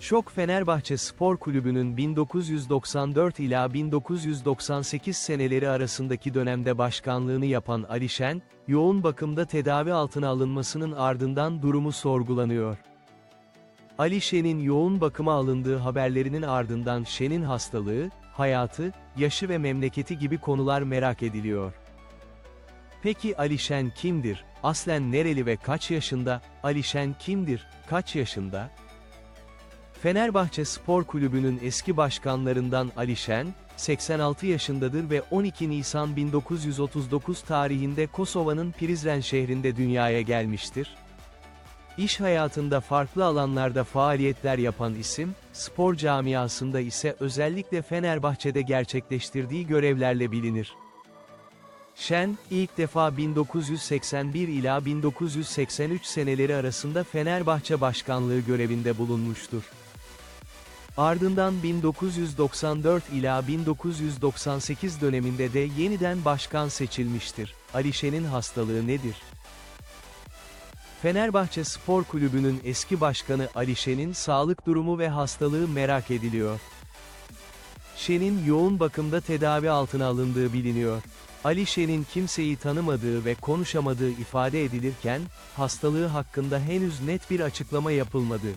Şok Fenerbahçe Spor Kulübü'nün 1994 ila 1998 seneleri arasındaki dönemde başkanlığını yapan Ali Şen, yoğun bakımda tedavi altına alınmasının ardından durumu sorgulanıyor. Ali Şen'in yoğun bakıma alındığı haberlerinin ardından Şen'in hastalığı, hayatı, yaşı ve memleketi gibi konular merak ediliyor. Peki Ali Şen kimdir? Aslen nereli ve kaç yaşında? Ali Şen kimdir? Kaç yaşında? Fenerbahçe Spor Kulübü'nün eski başkanlarından Ali Şen, 86 yaşındadır ve 12 Nisan 1939 tarihinde Kosova'nın Prizren şehrinde dünyaya gelmiştir. İş hayatında farklı alanlarda faaliyetler yapan isim, spor camiasında ise özellikle Fenerbahçe'de gerçekleştirdiği görevlerle bilinir. Şen, ilk defa 1981 ila 1983 seneleri arasında Fenerbahçe başkanlığı görevinde bulunmuştur. Ardından 1994 ila 1998 döneminde de yeniden başkan seçilmiştir. Ali Şen'in hastalığı nedir? Fenerbahçe Spor Kulübü'nün eski başkanı Ali Şen'in sağlık durumu ve hastalığı merak ediliyor. Şen'in yoğun bakımda tedavi altına alındığı biliniyor. Ali Şen'in kimseyi tanımadığı ve konuşamadığı ifade edilirken, hastalığı hakkında henüz net bir açıklama yapılmadı.